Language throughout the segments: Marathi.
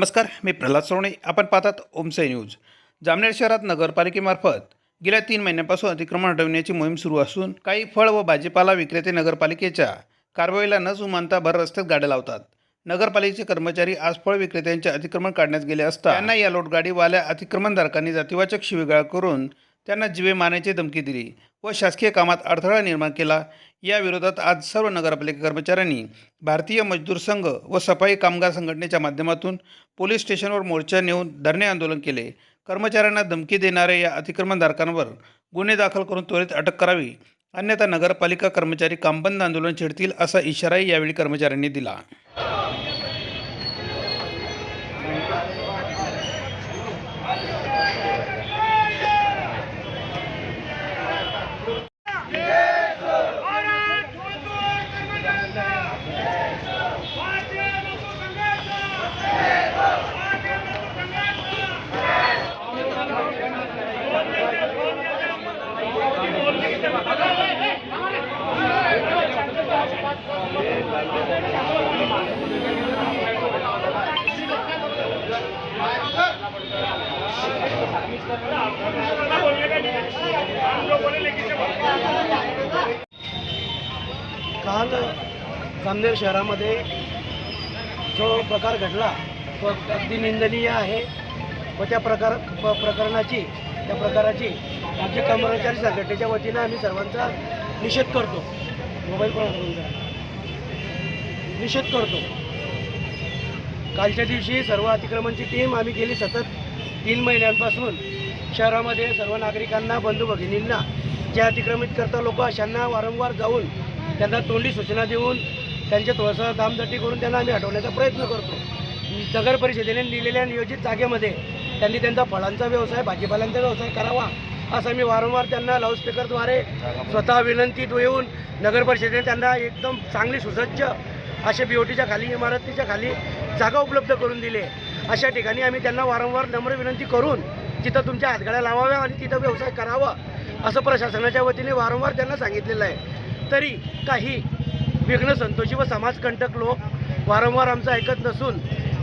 नमस्कार मी प्रल्हाद सोवणे आपण पाहतात ओमसे न्यूज. जामनेर शहरात नगरपालिकेमार्फत गेल्या तीन महिन्यांपासून अतिक्रमण हटविण्याची मोहीम सुरू असून काही फळ व भाजीपाला विक्रेते नगरपालिकेच्या कारवाईला न जुमानता भर रस्त्यात गाड्या लावतात. नगरपालिकेचे कर्मचारी आज फळ विक्रेत्यांचे अतिक्रमण काढण्यात गेले असता त्यांना या लोटगाडीवाल्या अतिक्रमणधारकांनी जातीवाचक शिवीगाळ करून त्यांना जीवे मारण्याची धमकी दिली व शासकीय कामात अडथळा निर्माण केला. या विरोधात आज सर्व नगरपालिका कर्मचाऱ्यांनी भारतीय मजदूर संघ व सफाई कामगार संघटनेच्या माध्यमातून पोलीस स्टेशनवर मोर्चा नेऊन धरणे आंदोलन केले. कर्मचाऱ्यांना धमकी देणाऱ्या या अतिक्रमणधारकांवर गुन्हे दाखल करून त्वरित अटक करावी. अन्यथा नगरपालिका कर्मचारी कामबंद आंदोलन छेडतील असा इशाराही यावेळी कर्मचाऱ्यांनी दिला. काल जामनेर शहरामध्ये जो प्रकार घडला तो अगदी निंदनीय आहे. व त्या प्रकार प- प्रकरणाची त्या प्रकाराची आमच्या कर्मचारी संघटनेच्या वतीनं आम्ही सर्वांचा निषेध करतो. मोबाईल फोन निषेध करतो. कालच्या दिवशी सर्व अतिक्रमणची टीम आम्ही गेली सतत तीन महिन्यांपासून. शहरामध्ये सर्व नागरिकांना बंधू भगिनींना जे अतिक्रमित करता लोक अशांना वारंवार जाऊन त्यांना तोंडी सूचना देऊन त्यांचे थोडंसं दामदटी करून त्यांना आम्ही हटवण्याचा प्रयत्न करतो. नगर परिषदेने दिलेल्या नियोजित जागेमध्ये त्यांनी त्यांचा फळांचा व्यवसाय भाजीपाल्यांचा व्यवसाय करावा असं मी वारंवार त्यांना लाऊडस्पीकरद्वारे स्वतः विनंतीत येऊन नगर परिषदेने त्यांना एकदम चांगली सुसज्ज अशा बी ओ टीच्या खाली इमारतीच्या खाली जागा उपलब्ध करून दिली. अशा ठिकाणी आम्ही त्यांना वारंवार नम्र विनंती करून तिथं तुमच्या हातगाड्या लावाव्या आणि तिथं व्यवसाय करावा असं प्रशासनाच्या वतीने वारंवार त्यांना सांगितलेलं आहे. तरी काही विघ्न संतोषी व समाजकंटक लोक वारंवार आमचं ऐकत नसून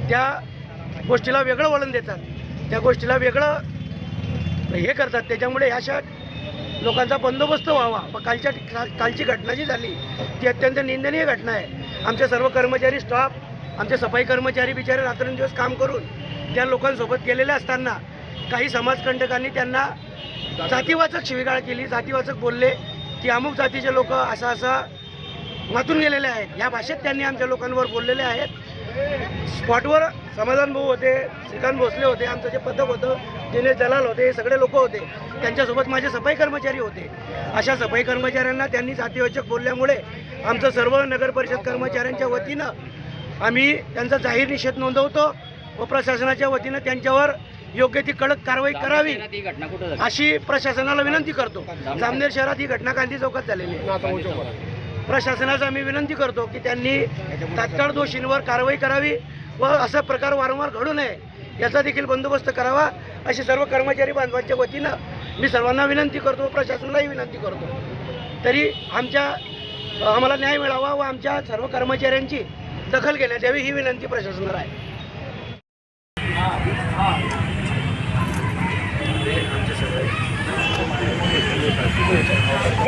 त्या गोष्टीला वेगळं वळण देतात. त्या गोष्टीला वेगळं हे करतात. त्याच्यामुळे ह्याशा लोकांचा बंदोबस्त व्हावा. व कालच्या कालची घटना जी झाली ती अत्यंत निंदनीय घटना आहे. आमचे सर्व कर्मचारी स्टाफ आमचे सफाई कर्मचारी बिचारे रात्रंदिवस काम करून त्या लोकांसोबत गेलेले असताना काही समाजकंटकांनी त्यांना जातीवाचक शिवीगाळ केली जातीवाचक बोलले की अमुक जातीचे लोक असा असा वाचून गेलेले आहेत. या भाषेत त्यांनी आमच्या लोकांवर बोललेले आहेत. स्पॉटवर समाधान भाऊ होते श्रीकांत भोसले होते आमचं जे पथक होतं दिनेश दलाल होते हे सगळे लोक होते. त्यांच्यासोबत माझे सफाई कर्मचारी होते. अशा सफाई कर्मचाऱ्यांना त्यांनी जातीवाचक बोलल्यामुळे आमचं सर्व नगर परिषद कर्मचाऱ्यांच्या वतीनं आम्ही त्यांचा जाहीर निषेध नोंदवतो व प्रशासनाच्या वतीनं त्यांच्यावर योग्य ती कडक कारवाई करावी. अशी प्रशासनाला विनंती करतो. जामनेर शहरात ही घटना गांधी चौकात झालेली आहे. प्रशासनाचा आम्ही विनंती करतो की त्यांनी तात्काळ दोषींवर कारवाई करावी व असा प्रकार वारंवार घडू नये याचा देखील बंदोबस्त करावा. अशी सर्व कर्मचारी बांधवांच्या वतीनं मी सर्वांना विनंती करतो प्रशासनालाही विनंती करतो. तरी आमच्या आम्हाला न्याय मिळावा व आमच्या सर्व कर्मचाऱ्यांची दखल घेण्यात यावी ही विनंती प्रशासनाला आहे.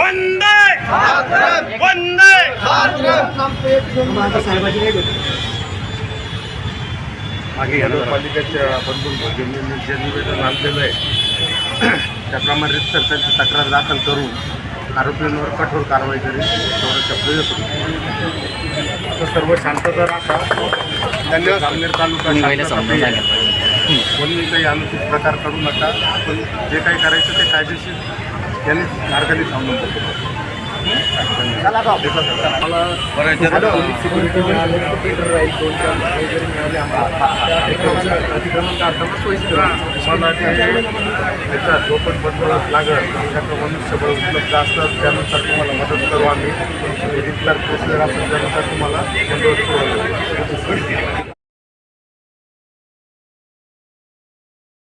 वंदे! वंदे! मागे नगरपालिकेच्या बंधू भगिनींनी जे निवेदन आणलेलं आहे. त्याप्रमाणे रितसर त्यांची तक्रार दाखल करून आरोपींवर कठोर कारवाई करेल शब्द येतो. आता सर्व शांतता राखा त्यांनी जामनेर तालुका. कोणी काही अनुचित प्रकार करू नका. आपण जे काही करायचं ते कायदेशीर त्यांनी मार्गाने थांबून सिक्युरिटी मिळाले थिएटर राहील दोन चार वगैरे मिळाले आम्हाला. अतिक्रमण काढताना सोयीस्कर मला ते त्याचा जो पण बंदोबस्त लागेल. त्याचं मनुष्यबळ उपलब्ध असतं त्यानुसार तुम्हाला मदत करू आम्ही. रितसर प्रोसिजर असेल त्यानुसार तुम्हाला बंदोबस्त करू